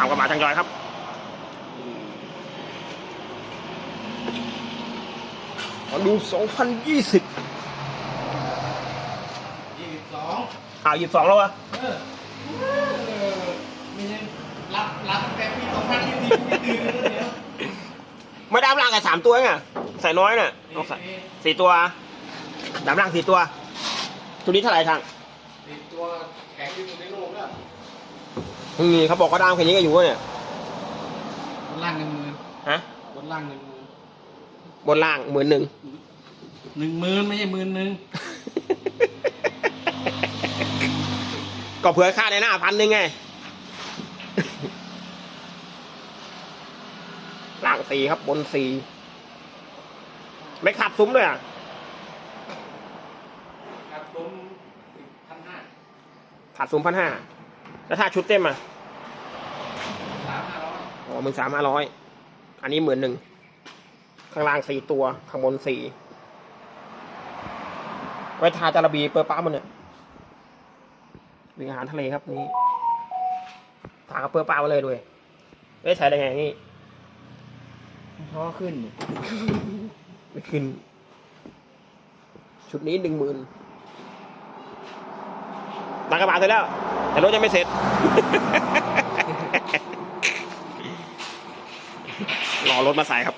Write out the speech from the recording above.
ามกระบะทางจอยครับมาดู 2020ยี่สิบสองอ้าว22แล้ววะเออเออมีรับรับตั้งแต่ปีสองพันยี่สิบไม่ตื่นเลยเดี๋ยวไม่ได้ดำล่างกันสามตัวไงใส่น้อยน่ะต้องใส่สี่ตัวดำล่างสี่ตัว ตัวนี้เท่าไหร่ทาง ติดตัวแข็งที่สุดในโลกแล้ว อืมเขาบอกว่าดามแค่นี้ก็อยู่วะเนี่ย บนล่างหนึ่งหมื่นฮะ บนล่างหนึ่งหมื่นบนล่างหมื่นหนึ่ง หนึ่งหมื่นไม่ใช่หมื่นหนึ่งก็เผื่อค่าในหน้าพันหนึ่งไง ล่างสี่ครับบนสี่ไม่ขัดซุ้มเลยอะ ครับผมพันห้าขัดซุ้มพันห้าแล้วถ้าชุดเต็มอะสามห้าร้ อยอ๋อหมื่นสามห้าร้อยอันนี้หมื่นหนึ่งข้างล่างสี่ตัวข้างบนสี่ไว้ทาจาระบีเปิดป้ามันเนี่ยวิ่งอาหารทะเลครับนี่ทากระเปิดป้ามาเลยด้วยไม่ใช้ได้ไงนี่เพราะขึ้นไม่ขึ้น ชุดนี้หนึ่งหมื่นตังกระบาดเสร็จแล้ว แต่รถยังไม่เสร็จ รอรถมาใส่ครับ